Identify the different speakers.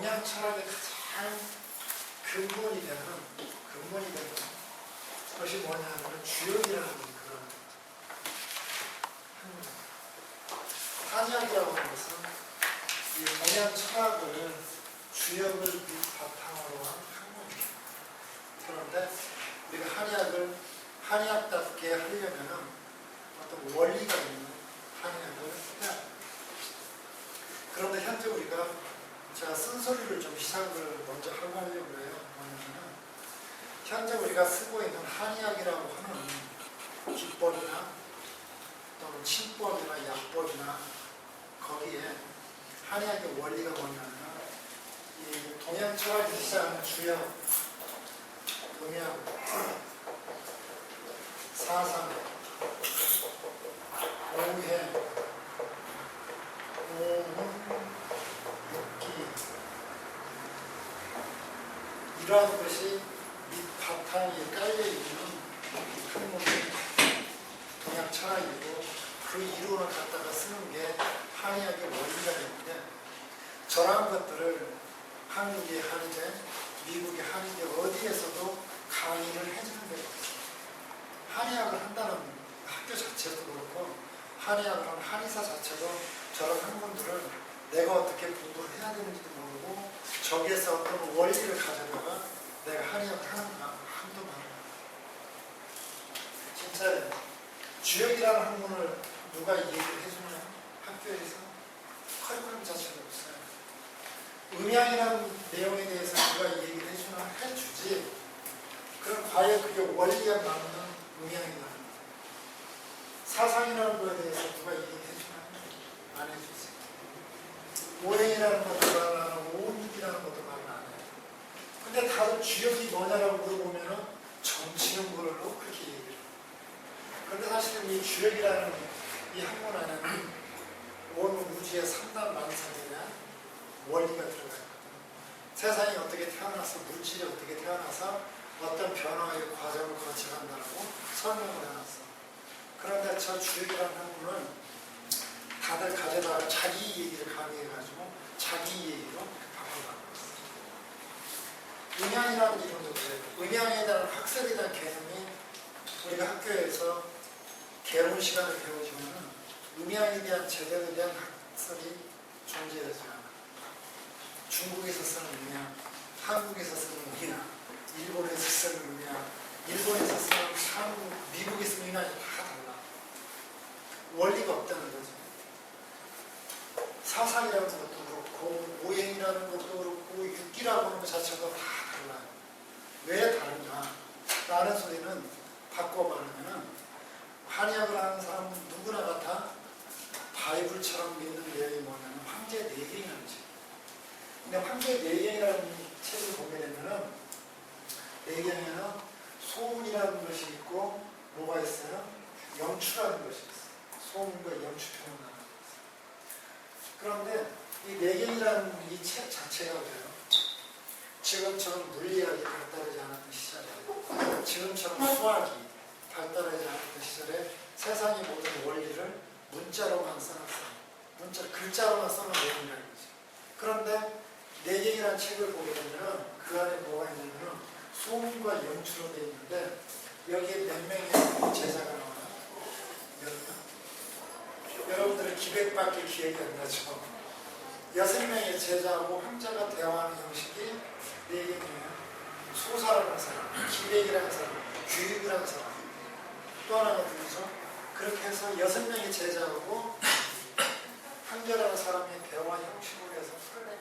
Speaker 1: 동양 철학의 가장 근본이 되는 근본이 되는 것이 뭐냐면 주역이라는 그런 한약이라고 하는 것은 이 동양 철학을 주역을 바탕으로 한 학문이에요. 그런데 우리가 한약을 한약답게 하려면은 어떤 원리가 있는 한약을 해야 돼요. 그런데 현재 우리가 제가 쓴소리를 좀 시작을 먼저 하고 하려고 해요. 뭐냐면은 현재 우리가 쓰고 있는 한의학이라고 하는 기법이나 또는 침법이나 약법이나 거기에 한의학의 원리가 뭐냐면 이 동양 철학이 시작하는 주요 동양 사상 오해 오문 육기 이러한 것이 밑 바탕에 깔려 있는 학문이 동양 철학이고 그 이론을 갖다가 쓰는 게 한의학의 원리가 되는데 저러한 것들을 한국의 한의대, 미국의 한의대 어디에서도 강의를 해주는 데가 없어요. 한의학을 한다는 학교 자체도 그렇고 한의학을 하는 한의사 자체도 저런 학문들을 내가 어떻게 공부를 해야 되는지도 모르고 저기에서 어떤 원리를 가져다가 내가 한의학을 하는가 한도 말이야. 진짜 주역이라는 학문을 누가 얘기를 해주냐 학교에서 커리큘럼 자체가 없어요. 음양이라는 내용에 대해서 누가 얘기를 해주나 해주지. 그럼 과연 그게 원리가 맞는 음양이다. 사상이라는 거에 대해서 누가 얘기해 주나 안 해주지. 오행이라는 것도 말 안 하고 오운이라는 것도 말 안 해요. 근데 다들 주역이 뭐냐라고 물어보면은 정치연구를로 그렇게 얘기를 해요. 그런데 사실은 이 주역이라는 이 학문 안에는 온 우주의 삼단 만상에 대한 원리가 들어가 있거든요. 세상이 어떻게 태어나서 물질이 어떻게 태어나서 어떤 변화의 과정을 거쳐간다고 설명을 해놨어. 그런데 저 주역이라는 학문은 다들 가져다가 자기 얘기를 가미해가지고 자기 얘기로. 음양이라는 이름도 그래요. 음양에 대한 학설에 대한 개념이 우리가 학교에서 개론 시간을 배우지만은 음양에 대한 제대로 대한 학설이 존재하지 않아. 중국에서 쓰는 음양, 한국에서 쓰는 음양, 일본에서 쓰는 음양, 일본에서 쓰는 한국, 미국에서 쓰는 음양이 다 달라. 원리가 없다는 거죠. 사상이라는 것도 그렇고, 오행이라는 것도 그렇고, 육기라고 하는 것 자체가 다. 왜 다르냐? 라는 소리는 바꿔 말하면은, 한의학을 하는 사람은 누구나 같아 바이블처럼 믿는 내용이 뭐냐면 황제 내경이라는 책. 근데 황제 내경이라는 책을 보게 되면은 내경에는 소문이라는 것이 있고 뭐가 있어요? 영추라는 것이 있어요. 소문과 영추 표현하는 것이 있어요. 그런데 이 내경이라는 이 책 자체가 그래요. 지금처럼 물리학이 발달하지 않았던 시절에 지금처럼 수학이 발달하지 않았던 시절에 세상의 모든 원리를 문자로만 써놨어요. 문자 글자로만 써놓은 내용이라는 거죠. 그런데 내경이라는 책을 보게 되면 그 안에 뭐가 있냐면 소문과 영추로 되어 있는데 여기에 몇 명의 제자가 나와요? 여러분들은 기백밖에 기억이 안 나죠? 여섯 명의 제자하고 황제가 대화하는 형식이 네 개이에요. 소사라는 사람, 기백이라는 사람, 규육이라는 사람, 또 하나가 누구죠? 그렇게 해서 여섯 명의 제자하고 황제라는 사람이 대화 형식으로 해서 풀어낸